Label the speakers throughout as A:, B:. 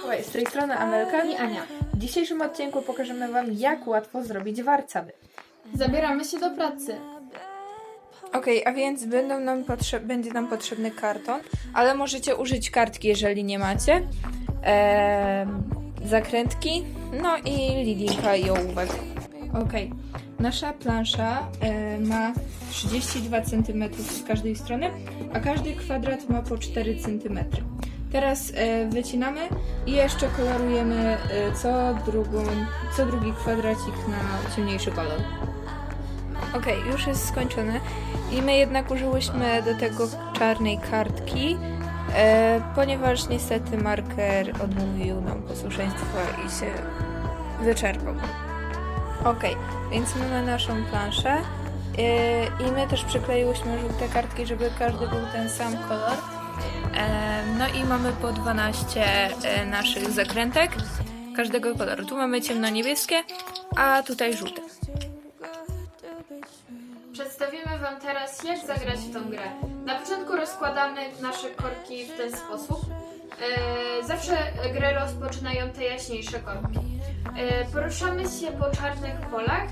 A: Słuchaj, z tej strony Amelka i Ania. W dzisiejszym odcinku pokażemy Wam, jak łatwo zrobić warcaby.
B: Zabieramy się do pracy.
A: Okej, a więc będą nam potrze- będzie nam potrzebny karton, ale możecie użyć kartki, jeżeli nie macie. Em, zakrętki, no i linijka i ołówek. Okej, nasza plansza e, ma 32 cm z każdej strony, a każdy kwadrat ma po 4 cm. Teraz e, wycinamy i jeszcze kolorujemy e, co, drugą, co drugi kwadracik na ciemniejszy kolor. Okej, już jest skończone. I my jednak użyłyśmy do tego czarnej kartki, ponieważ niestety marker odmówił nam posłuszeństwa i się wyczerpał. Okej, więc mamy naszą planszę e, i my też przykleiłyśmy żółte kartki, żeby każdy był ten sam kolor. E, no i mamy po 12 e, naszych zakrętek każdego koloru. Tu mamy ciemno-niebieskie, a tutaj żółte.
B: Przedstawimy Wam teraz, jak zagrać w tą grę. Na początku rozkładamy nasze korki w ten sposób. E, zawsze grę rozpoczynają te jaśniejsze korki. E, poruszamy się po czarnych polach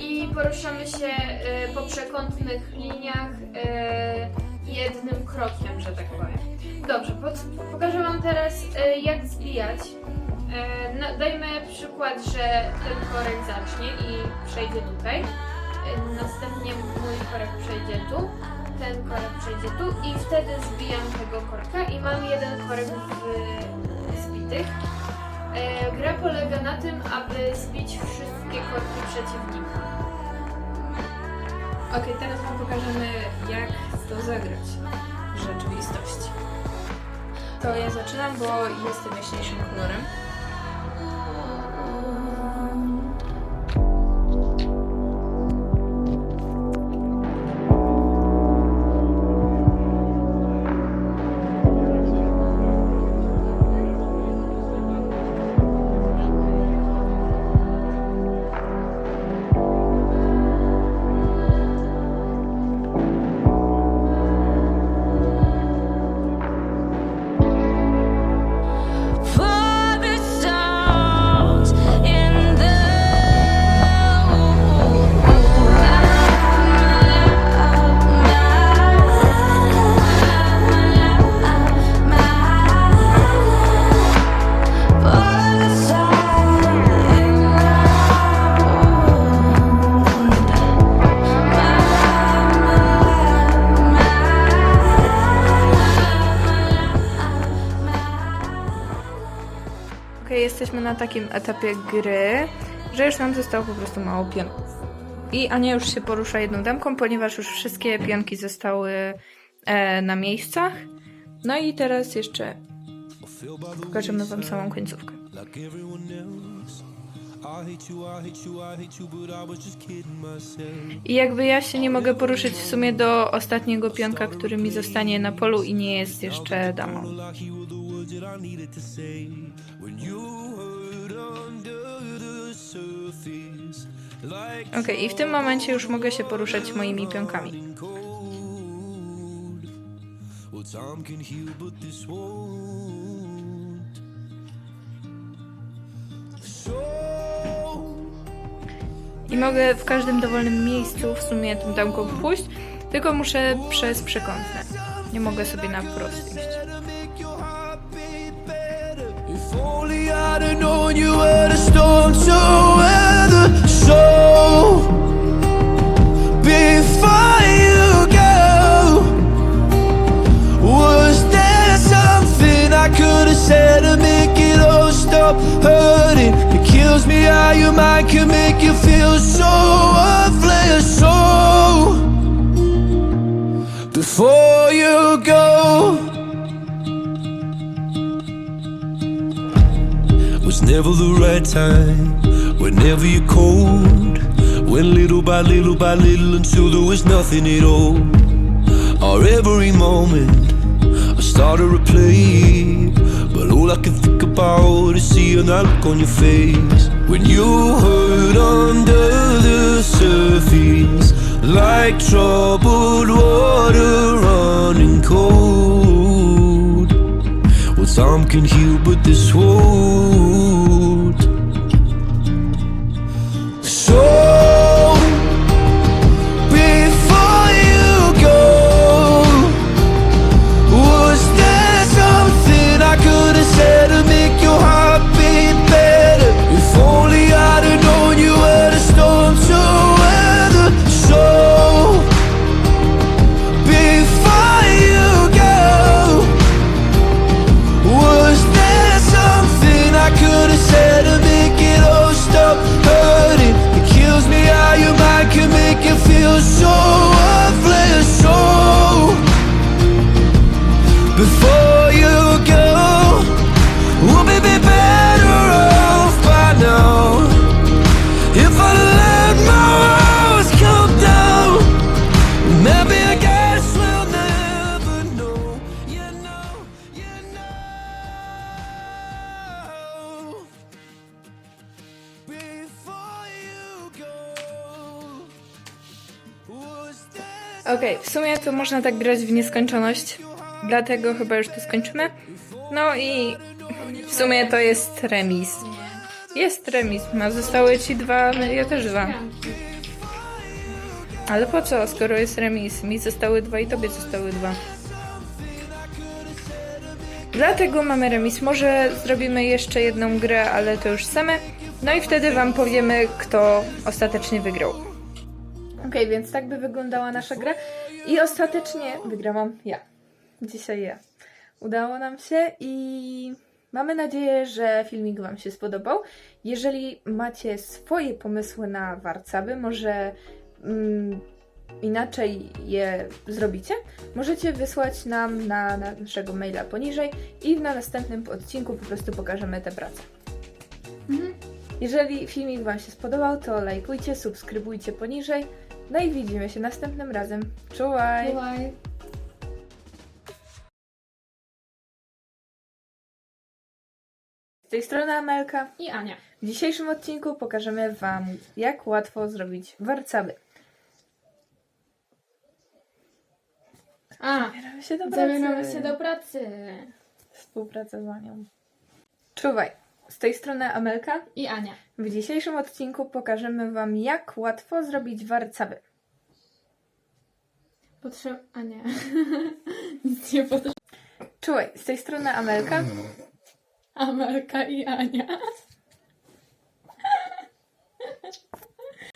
B: i poruszamy się e, po przekątnych liniach e, jednym krokiem, że tak powiem. Dobrze, pokażę Wam teraz, jak zbijać. No, dajmy przykład, że ten korek zacznie i przejdzie tutaj. Następnie mój korek przejdzie tu, ten korek przejdzie tu i wtedy zbijam tego korka i mam jeden korek w, zbitych. E, gra polega na tym, aby zbić wszystkie korki przeciwnika.
A: Ok, teraz Wam pokażemy, jak to zagrać w rzeczywistości. To ja zaczynam, bo jestem jaśniejszym kolorem. Jesteśmy na takim etapie gry, że już nam zostało po prostu mało pionków. I Ania już się porusza jedną damką, ponieważ już wszystkie pionki zostały e, na miejscach. No i teraz jeszcze pokażemy Wam samą końcówkę.
C: I
A: jakby ja się nie mogę poruszyć w sumie do ostatniego pionka, który mi zostanie na polu i nie jest jeszcze damą. Ok, i w tym momencie już mogę się poruszać moimi pionkami. I mogę w każdym dowolnym miejscu w sumie tą damką pójść, tylko muszę przez przekątne. Nie mogę sobie na wprost iść.
C: Only I'd have known you were the storm to weather. So before you go, was there something I could have said to make it all stop hurting? It kills me how your mind can make you feel so worthless. So before never the right time. Whenever you're cold, went little by little by little until there was nothing at all. Or every moment, I started to play, but all I can think about is seeing that look on your face when you hurt under the surface, like troubled water running cold. Some can heal, but this wound before you go, would we be better off by now? If I let my walls come down, maybe I guess we'll never know. You know, you know. Before you go, was there
A: Okej, w sumie to można tak grać w nieskończoność, dlatego chyba już to skończymy. No i w sumie to jest remis. Jest remis, ma zostały ci dwa, ja też dwa. Ale po co, skoro jest remis? Mi zostały dwa i tobie zostały dwa. Dlatego mamy remis. Może zrobimy jeszcze jedną grę, ale to już same. No i wtedy wam powiemy, kto ostatecznie wygrał. Okej, więc tak by wyglądała nasza gra. I ostatecznie wygrałam ja. Dzisiaj ja. Udało nam się i mamy nadzieję, że filmik Wam się spodobał. Jeżeli macie swoje pomysły na warcaby, może mm, inaczej je zrobicie, możecie wysłać nam na, na naszego maila poniżej i na następnym odcinku po prostu pokażemy te prace. Jeżeli filmik Wam się spodobał, to lajkujcie, subskrybujcie poniżej. No i widzimy się następnym razem. Czułaj!
B: Bye.
A: Tej strony Amelka.
B: I Ania.
A: W dzisiejszym odcinku pokażemy Wam, jak łatwo zrobić warcaby.
B: A,
A: Zabieramy się do pracy.
B: zabieramy się do pracy.
A: Współpraca z Anią. Czuwaj! Z tej strony Amelka.
B: I Ania.
A: W dzisiejszym odcinku pokażemy Wam, jak łatwo zrobić warcaby.
B: Potrzeb... A nie. Nic nie potrzeba.
A: Czuwaj! Z tej strony Amelka.
B: Amelka i Ania.